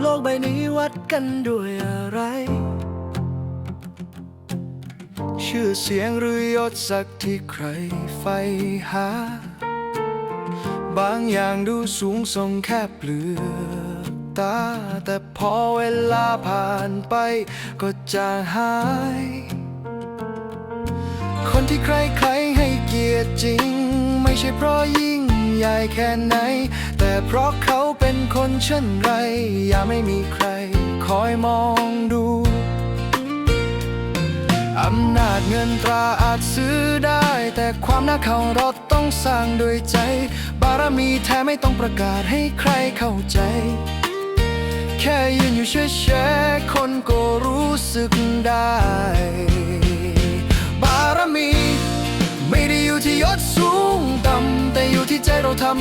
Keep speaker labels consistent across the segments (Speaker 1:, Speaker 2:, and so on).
Speaker 1: โลกใบนี้วัดกันด้วยอะไร ชื่อเสียงหรือยศศักดิ์ที่ใครใฝ่หา บางอย่างดูสูงส่งแค่เปลือกตา แต่พอเวลาผ่านไปก็จางหาย คนที่ใครๆให้เกียรติจริง ไม่ใช่เพราะยิ่ง ใหญ่แค่ไหน แต่เพราะเขาเป็นคนเช่นไร อย่าไม่มีใครคอยมองดู อำนาจเงินตราอาจซื้อได้ แต่ความน่าเคารพต้องสร้างด้วยใจ บารมีแท้ไม่ต้องประกาศให้ใครเข้าใจ แค่ยืนอยู่เฉยๆคนก็รู้สึกได้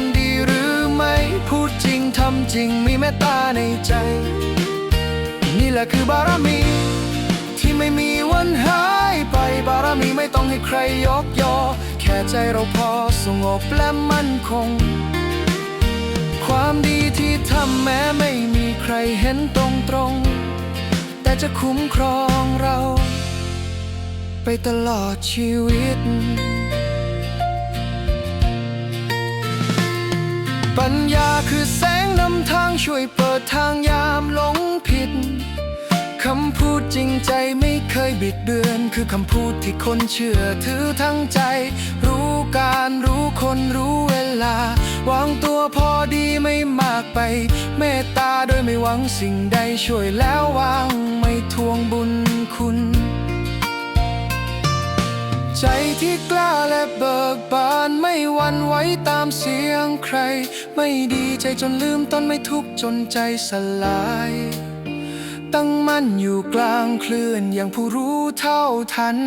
Speaker 1: ำดีหรือไม่ พูดจริงทำจริงมีเมตตาในใจ นี่แหละคือบารมี ที่ไม่มีวันหายไปบารมีไม่ต้องให้ใครยกยอ แค่ใจเราพอสงบและมั่นคง ความดีที่ทำแม้ไม่มีใครเห็นตรงตรง แต่จะคุ้มครองเรา ไปตลอดชีวิต คือแสงนำทางช่วยเปิดทางยามหลงผิด คำพูดจริงใจไม่เคยบิดเบือน คือคำพูดที่คนเชื่อถือทั้งใจ รู้การรู้คนรู้เวลา วางตัวพอดีไม่มากไป เมตตาโดยไม่หวังสิ่งใดช่วยแล้ววางไม่ทวงบุญคุณ ใจที่กล้าและเบิกบานไม่หวั่นไหวตามเสียงใคร ไม่ดีใจจนลืมต้นไม่ทุกจนใจสลาย ตั้งมั่นอยู่กลางคลื่นอย่างผู้รู้เท่าทัน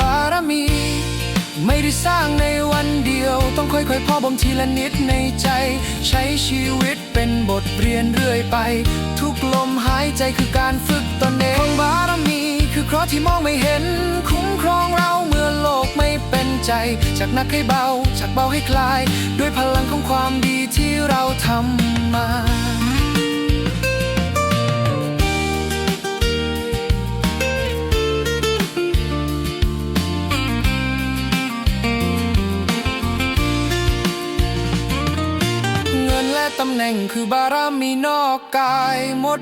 Speaker 1: บารมี ไม่ได้สร้างในวันเดียว ต้องค่อยๆพ่อบ่มทีละนิดในใจ ใช้ชีวิตเป็นบทเรียนเรื่อยไป ทุกลมหายใจคือการฝึกตนเองของบารมี เคราะห์ที่มองไม่เห็น คุ้มครองเราเมื่อโลกไม่เป็นใจ จากหนักให้เบา จากเบาให้คลาย ด้วยพลังของความดีที่เราทำมาเงินและตำแหน่งคือบารมีนอกกายหมด